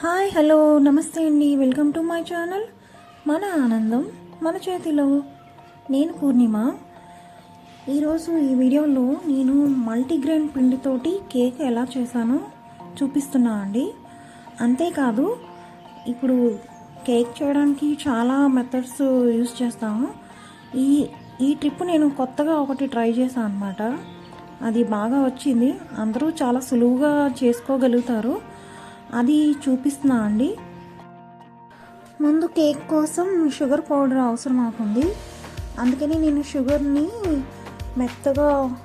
Hi hello నమస్తే అండి. Welcome to my channel. మన ఆనందం మన చేతిలో. నేను పూర్ణిమ. ఈరోజు ఈ వీడియోలో నేను మల్టీగ్రెయిన్ పిండితోటి కేక్ ఎలా చేశానో చూపిస్తున్నా అండి. అంతేకాదు ఇప్పుడు కేక్ చేయడానికి చాలా మెథడ్స్ యూస్ చేస్తాము. ఈ ఈ ట్రిప్ నేను కొత్తగా ఒకటి ట్రై చేశాను అనమాట అది బాగా వచ్చింది. అందరూ చాలా సులువుగా చేసుకోగలుగుతారు. అది చూపిస్తున్నా అండి. ముందు కేక్ కోసం షుగర్ పౌడర్ అవసరం అవుతుంది. అందుకని నేను షుగర్ని మెత్తగా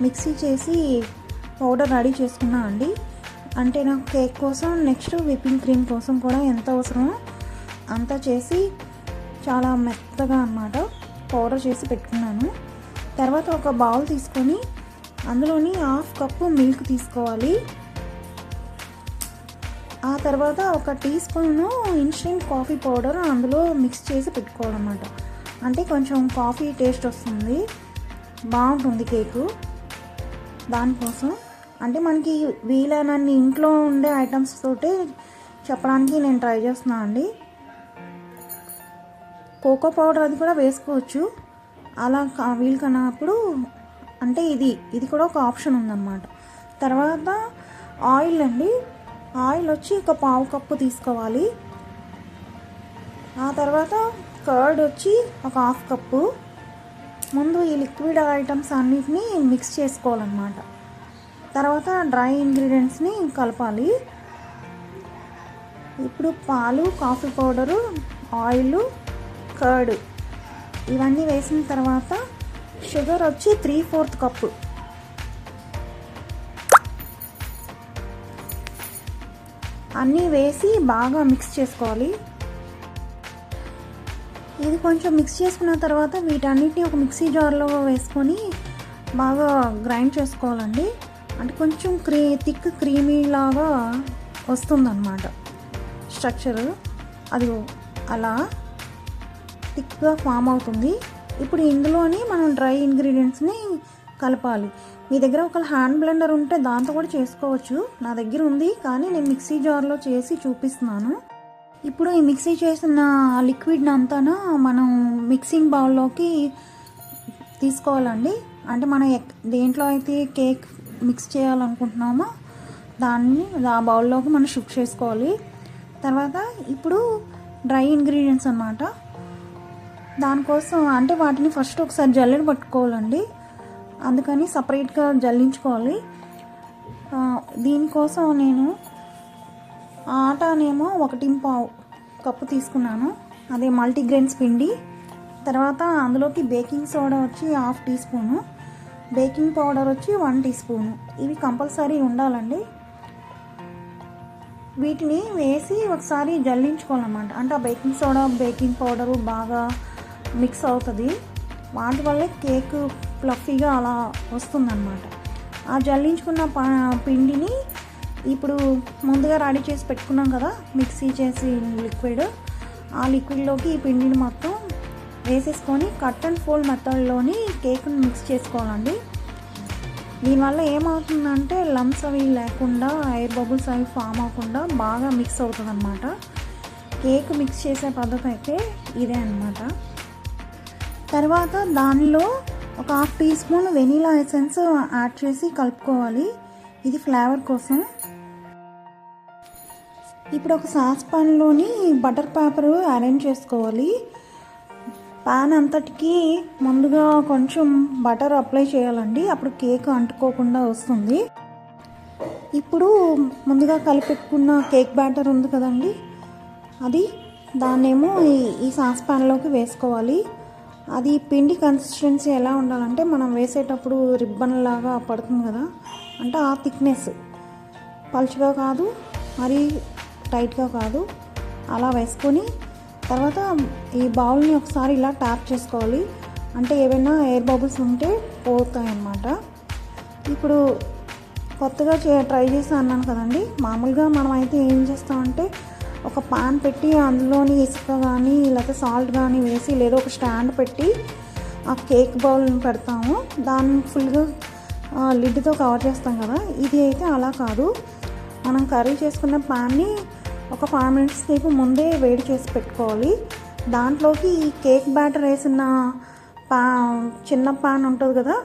మిక్సీ చేసి పౌడర్ రెడీ చేసుకున్నా అండి. అంటే నాకు కేక్ కోసం నెక్స్ట్ విప్పింగ్ క్రీమ్ కోసం కూడా ఎంత అవసరమో అంతా చేసి చాలా మెత్తగా అన్నమాట పౌడర్ చేసి పెట్టుకున్నాను. తర్వాత ఒక బౌల్ తీసుకొని అందులోని హాఫ్ కప్పు మిల్క్ తీసుకోవాలి. ఆ తర్వాత ఒక teaspoon instant coffee powder అందులో మిక్స్ చేసి పెట్టుకోవడం అనమాట అంటే కొంచెం కాఫీ టేస్ట్ వస్తుంది. బాగుంటుంది కేకు. దానికోసం అంటే మనకి వీలైనన్ని ఇంట్లో ఉండే ఐటమ్స్ తోటి చెప్పడానికి నేను ట్రై చేస్తున్నాను అండి. కోకో పౌడర్ అది కూడా వేసుకోవచ్చు. అలా వీలు కన్నప్పుడు అంటే ఇది ఇది కూడా ఒక ఆప్షన్ ఉందన్నమాట. తర్వాత ఆయిల్ అండి. ఆయిల్ వచ్చి ఒక పావు కప్పు తీసుకోవాలి. ఆ తర్వాత కర్డ్ వచ్చి ఒక హాఫ్ కప్పు. ముందు ఈ లిక్విడ్ ఐటమ్స్ అన్నిటినీ మిక్స్ చేసుకోవాలన్నమాట. తర్వాత డ్రై ఇంగ్రీడియంట్స్ని కలపాలి. ఇప్పుడు పాలు కాఫీ పౌడరు ఆయిల్ కర్డ్ ఇవన్నీ వేసిన తర్వాత షుగర్ వచ్చి త్రీ ఫోర్త్ కప్పు. అన్నీ వేసి బాగా మిక్స్ చేసుకోవాలి. ఇది కొంచెం మిక్స్ చేసుకున్న తర్వాత వీటన్నిటిని ఒక మిక్సీ జార్లో వేసుకొని బాగా గ్రైండ్ చేసుకోవాలండి. అంటే కొంచెం క్రీ థిక్ క్రీమీ లాగా వస్తుందన్నమాట స్ట్రక్చర్ అది అలా థిక్గా ఫామ్ అవుతుంది. ఇప్పుడు ఇందులోని మనం డ్రై ఇంగ్రీడియంట్స్ని కలపాలి. మీ దగ్గర ఒక హ్యాండ్ బ్లెండర్ ఉంటే దాంతో కూడా చేసుకోవచ్చు. నా దగ్గర ఉంది కానీ నేను మిక్సీ జార్లో చేసి చూపిస్తున్నాను. ఇప్పుడు ఈ మిక్సీ చేసిన లిక్విడ్ అంతా మనం మిక్సింగ్ బౌల్లోకి తీసుకోవాలండి. అంటే మనం ఎక్- దేంట్లో అయితే కేక్ మిక్స్ చేయాలనుకుంటున్నామో దాన్ని ఆ బౌల్లోకి మనం షిఫ్ట్ చేసుకోవాలి. తర్వాత ఇప్పుడు డ్రై ఇంగ్రీడియంట్స్ అన్నమాట. దానికోసం అంటే వాటిని ఫస్ట్ ఒకసారి జల్లెడ పట్టుకోవాలండి. అందుకని సపరేట్గా జల్లించుకోవాలి. దీనికోసం నేను ఆటానేమో ఒకటి పావు కప్పు తీసుకున్నాను. అదే మల్టీగ్రెయిన్స్ పిండి. తర్వాత అందులోకి బేకింగ్ సోడా వచ్చి half teaspoon. Baking powder వచ్చి వన్ టీ స్పూను. ఇవి కంపల్సరీ ఉండాలండి. వీటిని వేసి ఒకసారి జల్లించుకోవాలన్నమాట. అంటే ఆ బేకింగ్ సోడా బేకింగ్ పౌడరు బాగా మిక్స్ అవుతుంది. వాటి వల్లే కేక్ ఫ్లఫీగా అలా వస్తుందన్నమాట. ఆ జల్లించుకున్న పిండిని ఇప్పుడు ముందుగా రెడీ చేసి పెట్టుకున్నాం కదా మిక్సీ చేసి లిక్విడ్. ఆ లిక్విడ్లోకి ఈ పిండిని మొత్తం వేసేసుకొని కట్ అండ్ ఫోల్డ్ మెథడ్లోని కేక్ని మిక్స్ చేసుకోవాలండి. దీనివల్ల ఏమవుతుందంటే లమ్స్ అవి లేకుండా ఎయిర్ బబుల్స్ అవి ఫామ్ అవ్వకుండా బాగా మిక్స్ అవుతుంది అనమాట కేక్ మిక్స్ చేసే పద్ధతి అయితే ఇదే అనమాట తర్వాత దానిలో ఒక half teaspoon vanilla essence add చేసి కలుపుకోవాలి. ఇది ఫ్లేవర్ కోసం. ఇప్పుడు ఒక సాస్ పాన్లోని బటర్ పేపర్ అరేంజ్ చేసుకోవాలి. పాన్ అంతటికి ముందుగా కొంచెం బటర్ అప్లై చేయాలండి. అప్పుడు కేక్ అంటుకోకుండా వస్తుంది. ఇప్పుడు ముందుగా కలిపెట్టుకున్న కేక్ బ్యాటర్ ఉంది కదండి. అది దాన్నేమో ఈ ఈ సాస్ పాన్లోకి వేసుకోవాలి. అది పిండి కన్సిస్టెన్సీ ఎలా ఉండాలంటే మనం వేసేటప్పుడు రిబ్బన్ లాగా పడుతుంది కదా అంటే ఆ థిక్నెస్ పలుచగా కాదు మరీ టైట్గా కాదు. అలా వేసుకొని తర్వాత ఈ బౌల్ని ఒకసారి ఇలా ట్యాప్ చేసుకోవాలి. అంటే ఏవైనా ఎయిర్ బబుల్స్ ఉంటే పోతాయి అన్నమాట ఇప్పుడు కొత్తగా చే ట్రై చేసి అన్నాను కదండి మామూలుగా మనం అయితే ఏం చేస్తామంటే ఒక పాన్ పెట్టి అందులోని ఇసుక కానీ లేకపోతే సాల్ట్ కానీ వేసి లేదా ఒక స్టాండ్ పెట్టి ఆ కేక్ బౌల్ పెడతాము. దాన్ని ఫుల్గా లిడ్తో కవర్ చేస్తాం కదా. ఇది అయితే అలా కాదు. మనం కర్రీ చేసుకున్న పాన్ని ఒక ఫైవ్ మినిట్స్ సేపు ముందే వేడి చేసి పెట్టుకోవాలి. దాంట్లోకి ఈ కేక్ బ్యాటర్ వేసిన పా చిన్న పాన్ ఉంటుంది కదా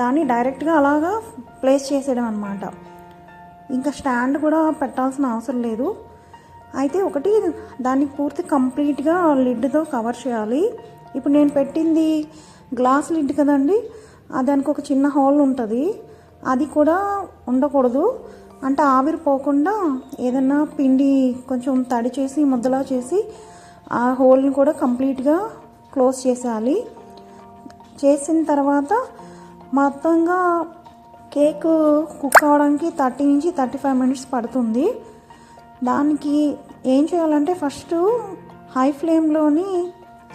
దాన్ని డైరెక్ట్గా అలాగా ప్లేస్ చేసేయడం అనమాట ఇంకా స్టాండ్ కూడా పెట్టాల్సిన అవసరం లేదు. అయితే ఒకటి దాన్ని పూర్తి కంప్లీట్గా లిడ్తో కవర్ చేయాలి. ఇప్పుడు నేను పెట్టింది గ్లాస్ లిడ్ కదండి దానికి ఒక చిన్న హోల్ ఉంటుంది. అది కూడా ఉండకూడదు. అంటే ఆవిరి పోకుండా ఏదైనా పిండి కొంచెం తడి చేసి ముద్దలా చేసి ఆ హోల్ని కూడా కంప్లీట్గా క్లోజ్ చేసేయాలి. చేసిన తర్వాత మొత్తంగా కేక్ కుక్ అవడానికి థర్టీ నుంచి థర్టీ ఫైవ్ మినిట్స్ పడుతుంది. దానికి ఏం చేయాలంటే ఫస్ట్ హై ఫ్లేమ్లోని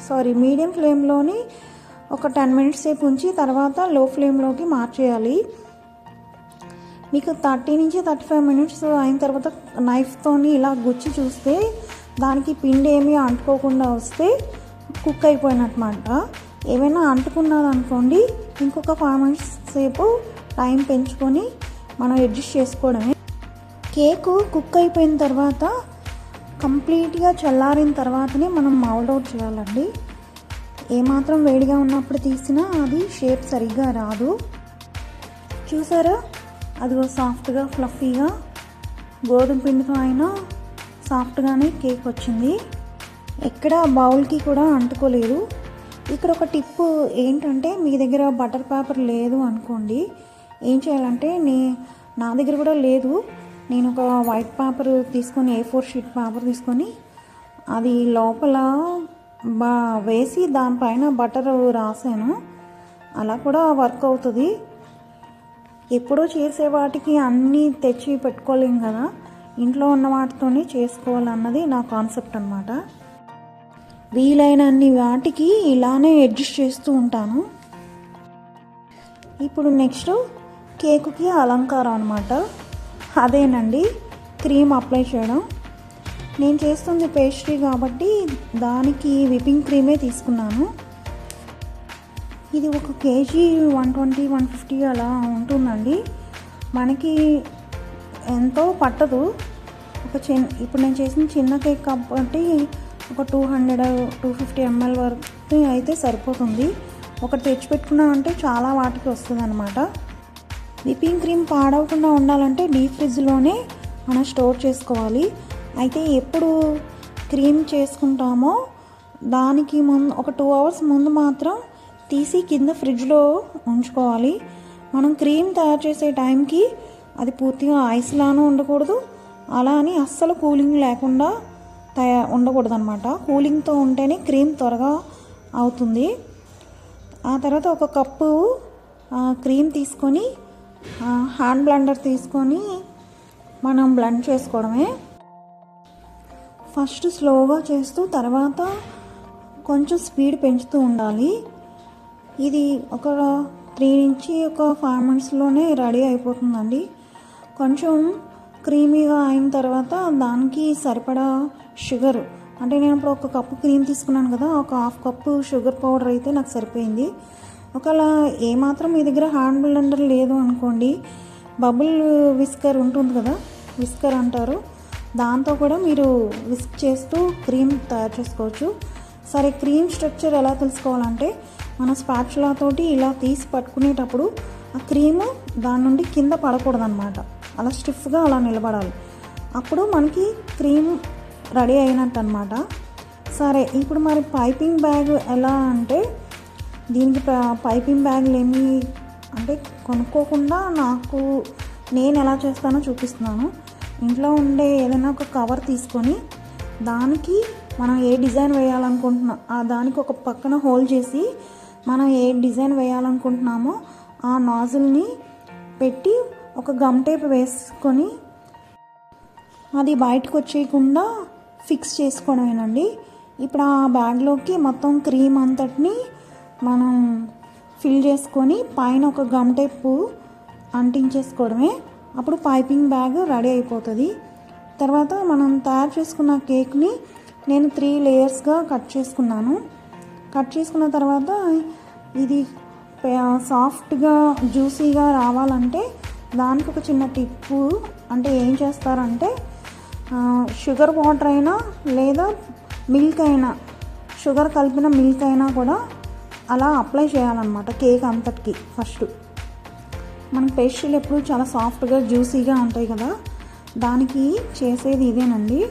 సారీ మీడియం ఫ్లేమ్లోని ఒక టెన్ మినిట్స్ సేపు ఉంచి తర్వాత లో ఫ్లేమ్లోకి మార్చేయాలి. మీకు థర్టీ నుంచి థర్టీ ఫైవ్ మినిట్స్ అయిన తర్వాత నైఫ్తోని ఇలా గుచ్చి చూస్తే దానికి పిండి ఏమీ అంటుకోకుండా వస్తే కుక్ అయిపోయినట్మాట ఏమైనా అంటుకున్నదనుకోండి ఇంకొక ఫైవ్ మినిట్స్ సేపు టైం పెంచుకొని మనం అడ్జస్ట్ చేసుకోవడమే. కేకు కుక్ అయిపోయిన తర్వాత కంప్లీట్గా చల్లారిన తర్వాతనే మనం మౌల్డ్ అవుట్ చేయాలండి. ఏమాత్రం వేడిగా ఉన్నప్పుడు తీసినా అది షేప్ సరిగ్గా రాదు. చూసారా? అదిగో సాఫ్ట్గా ఫ్లఫీగా గోధుమ పిండితో అయినా సాఫ్ట్గానే కేక్ వచ్చింది. ఎక్కడ బౌల్కి కూడా అంటుకోలేదు. ఇక్కడ ఒక టిప్ ఏంటంటే మీ దగ్గర బటర్ పేపర్ లేదు అనుకోండి. ఏం చేయాలంటే నే నా దగ్గర కూడా లేదు. నేను ఒక వైట్ పేపర్ తీసుకొని ఏ ఫోర్ షీట్ పేపర్ తీసుకొని అది లోపల బా వేసి దానిపైన బటర్ రాసాను. అలా కూడా వర్క్ అవుతుంది. ఎప్పుడో చేసే వాటికి అన్నీ తెచ్చి పెట్టుకోలేం కదా. ఇంట్లో ఉన్న వాటితోనే చేసుకోవాలన్నది నా కాన్సెప్ట్ అనమాట వీలైనన్ని వాటికి ఇలానే అడ్జస్ట్ చేస్తూ ఉంటాను. ఇప్పుడు నెక్స్ట్ కేకుకి అలంకారం అనమాట అదేనండి. క్రీమ్ అప్లై చేయడం. నేను చేస్తుంది పేస్ట్రీ కాబట్టి దానికి విపింగ్ క్రీమే తీసుకున్నాను. ఇది ఒక KG one twenty one fifty అలా ఉంటుందండి. మనకి ఎంతో పట్టదు. ఒక చిన్న ఇప్పుడు నేను చేసిన చిన్న కేక్ కాబట్టి ఒక two hundred two fifty ML వరకు అయితే సరిపోతుంది. ఒకటి తెచ్చిపెట్టుకున్నామంటే చాలా వాటికి వస్తుంది అనమాట విపింగ్ క్రీమ్ పాడవకుండా ఉండాలంటే డీప్ ఫ్రిడ్జ్లోనే మనం స్టోర్ చేసుకోవాలి. అయితే ఎప్పుడు క్రీమ్ చేసుకుంటామో దానికి ముందు ఒక టూ అవర్స్ ముందు మాత్రం తీసి కింద ఫ్రిడ్జ్లో ఉంచుకోవాలి. మనం క్రీమ్ తయారు చేసే టైంకి అది పూర్తిగా ఐస్లానూ ఉండకూడదు. అలా అని అస్సలు కూలింగ్ లేకుండా తయా ఉండకూడదు అనమాట కూలింగ్తో ఉంటేనే క్రీమ్ త్వరగా అవుతుంది. ఆ తర్వాత ఒక కప్పు క్రీమ్ తీసుకొని హ్యాండ్ బ్లెండర్ తీసుకొని మనం బ్లెండ్ చేసుకోవడమే. ఫస్ట్ స్లోగా చేస్తూ తర్వాత కొంచెం స్పీడ్ పెంచుతూ ఉండాలి. ఇది ఒక త్రీ నుంచి ఒక ఫైవ్ మినిట్స్లోనే రెడీ అయిపోతుందండి. కొంచెం క్రీమీగా అయిన తర్వాత దానికి సరిపడా షుగర్ అంటే నేను ఇప్పుడు ఒక కప్పు క్రీమ్ తీసుకున్నాను కదా ఒక హాఫ్ కప్పు షుగర్ పౌడర్ అయితే నాకు సరిపోయింది. ఒకవేళ ఏమాత్రం మీ దగ్గర హ్యాండ్ బ్లెండర్ లేదు అనుకోండి బబుల్ విస్కర్ ఉంటుంది కదా విస్కర్ అంటారు. దాంతో కూడా మీరు విస్క్ చేస్తూ క్రీమ్ తయారు చేసుకోవచ్చు. సరే క్రీమ్ స్ట్రక్చర్ ఎలా తెలుసుకోవాలంటే మన స్పాచులా తోటి ఇలా తీసి పట్టుకునేటప్పుడు ఆ క్రీమ్ దాని నుండి కింద పడకూడదు అనమాట అలా స్టిఫ్గా అలా నిలబడాలి. అప్పుడు మనకి క్రీమ్ రెడీ అయినట్టు అనమాట సరే ఇప్పుడు మరి పైపింగ్ బ్యాగ్ ఎలా అంటే దీనికి ప- పైపింగ్ బ్యాగులు ఏమి అంటే కొనుక్కోకుండా నాకు నేను ఎలా చేస్తానో చూపిస్తున్నాను. ఇంట్లో ఉండే ఏదైనా ఒక కవర్ తీసుకొని దానికి మనం ఏ డిజైన్ వేయాలనుకుంటున్నా ఆ దానికి ఒక పక్కన హోల్ చేసి మనం ఏ డిజైన్ వేయాలనుకుంటున్నామో ఆ నాజిల్ని పెట్టి ఒక గమ్ టేప్ వేసుకొని అది బయటకు వచ్చేయకుండా ఫిక్స్ చేసుకోవడమేనండి. ఇప్పుడు ఆ బ్యాగ్లోకి మొత్తం క్రీమ్ అంతటిని మనం ఫిల్ చేసుకొని పైన ఒక గమ్ టైపు అంటించేసుకోవడమే. అప్పుడు పైపింగ్ బ్యాగ్ రెడీ అయిపోతుంది. తర్వాత మనం తయారు చేసుకున్న కేక్ని నేను త్రీ లేయర్స్గా కట్ చేసుకున్నాను. కట్ చేసుకున్న తర్వాత ఇది సాఫ్ట్గా జ్యూసీగా రావాలంటే దానికి ఒక చిన్న టిప్పు అంటే ఏం చేస్తారంటే షుగర్ వాటర్ అయినా లేదా మిల్క్ అయినా షుగర్ కలిపిన మిల్క్ అయినా కూడా అలా అప్లై చేయాలన్నమాట కేక్ అంతటికి ఫస్ట్ మన పేస్ట్రీలు ఎప్పుడు చాలా సాఫ్ట్గా జ్యూసీగా ఉంటాయి కదా? దానికి చేసేది ఇదేనండి.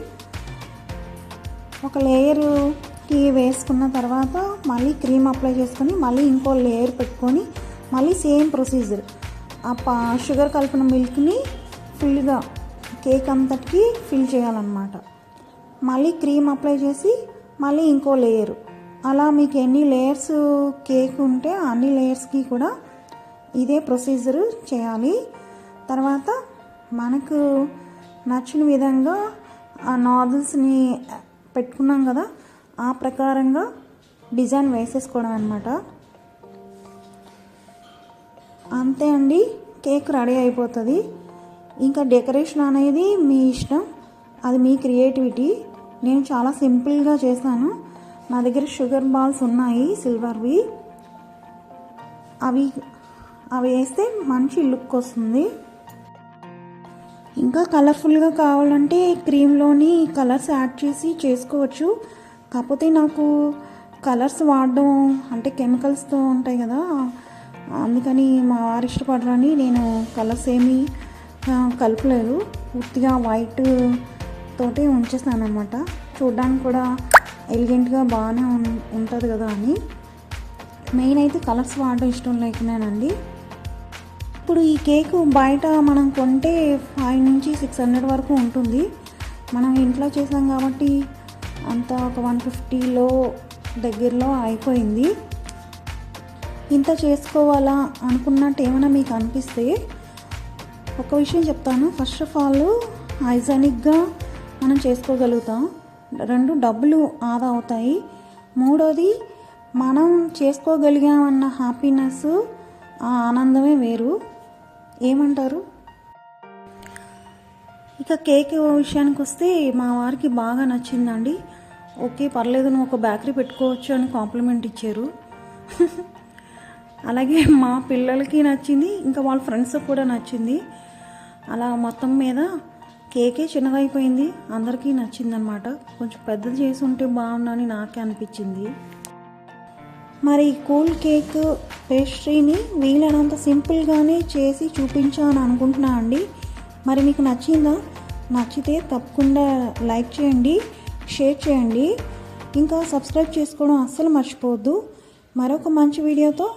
ఒక లేయర్కి వేసుకున్న తర్వాత మళ్ళీ క్రీమ్ అప్లై చేసుకొని మళ్ళీ ఇంకో లేయర్ పెట్టుకొని మళ్ళీ సేమ్ ప్రొసీజర్ ఆ పా షుగర్ కలిపిన మిల్క్ని ఫుల్గా కేక్ అంతటికి ఫిల్ చేయాలన్నమాట. మళ్ళీ క్రీమ్ అప్లై చేసి మళ్ళీ ఇంకో లేయర్ అలా మీకు ఎన్ని లేయర్స్ కేక్ ఉంటే అన్ని లేయర్స్కి కూడా ఇదే ప్రొసీజర్ చేయాలి. తర్వాత మనకు నచ్చిన విధంగా ఆ నాజిల్స్ని పెట్టుకున్నాం కదా ఆ ప్రకారంగా డిజైన్ వేసేసుకోవడం అనమాట అంతే అండి కేక్ రెడీ అయిపోతుంది. ఇంకా డెకరేషన్ అనేది మీ ఇష్టం అది మీ క్రియేటివిటీ నేను చాలా సింపుల్గా చేశాను నా దగ్గర షుగర్ బాల్స్ ఉన్నాయి సిల్వర్వి అవి అవి వేస్తే మంచి లుక్ వస్తుంది. ఇంకా కలర్ఫుల్గా కావాలంటే క్రీమ్లోని కలర్స్ యాడ్ చేసి చేసుకోవచ్చు. కాకపోతే నాకు కలర్స్ వాడడం అంటే కెమికల్స్తో ఉంటాయి కదా అందుకని మా వారు ఇష్టపడరని నేను కలర్స్ ఏమీ కలపలేదు. పూర్తిగా వైట్ తోటే ఉంచేస్తాను అనమాట చూడడానికి కూడా ఎలిగెంట్గా బాగానే ఉం- ఉంటుంది కదా అని. మెయిన్ అయితే కలర్స్ వాడడం ఇష్టం లేకున్నానండి ఇప్పుడు ఈ కేక్ బయట మనం కొంటే ఫైవ్ నుంచి సిక్స్ హండ్రెడ్ వరకు ఉంటుంది. మనం ఇంట్లో చేసాం కాబట్టి అంత ఒక వన్ ఫిఫ్టీలో దగ్గరలో అయిపోయింది. ఇంత చేసుకోవాలా అనుకున్నట్టు ఏమైనా మీకు అనిపిస్తే ఒక విషయం చెప్తాను. ఫస్ట్ ఆఫ్ ఆల్ హైజానిక్గా మనం చేసుకోగలుగుతాం. రెండు డబ్బులు ఆదా అవుతాయి. మూడోది మనం చేసుకోగలిగామన్న హ్యాపీనెస్ ఆ ఆనందమే వేరు. ఏమంటారు? ఇక కేక్ విషయానికి వస్తే మా వారికి బాగా నచ్చిందండి. ఓకే పర్లేదు నువ్వు ఒక బేకరీ పెట్టుకోవచ్చు అని కాంప్లిమెంట్ ఇచ్చారు. అలాగే మా పిల్లలకి నచ్చింది ఇంకా వాళ్ళ ఫ్రెండ్స్కి కూడా నచ్చింది. అలా మొత్తం మీద కేకే చిన్నదైపోయింది అందరికీ నచ్చిందనమాట కొంచెం పెద్దది చేసి ఉంటే బాగుండని నాకే అనిపించింది. మరి కూల్ కేక్ పేస్ట్రీని వీలైనంత సింపుల్గానే చేసి చూపించాను అనుకుంటున్నా అండి. మరి మీకు నచ్చిందా? నచ్చితే తప్పకుండా లైక్ చేయండి షేర్ చేయండి. ఇంకా సబ్స్క్రైబ్ చేసుకోవడం అస్సలు మర్చిపోవద్దు. మరొక మంచి వీడియోతో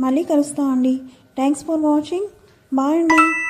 మళ్ళీ కలుస్తామండి. Thanks for watching. బాయ్ అండి.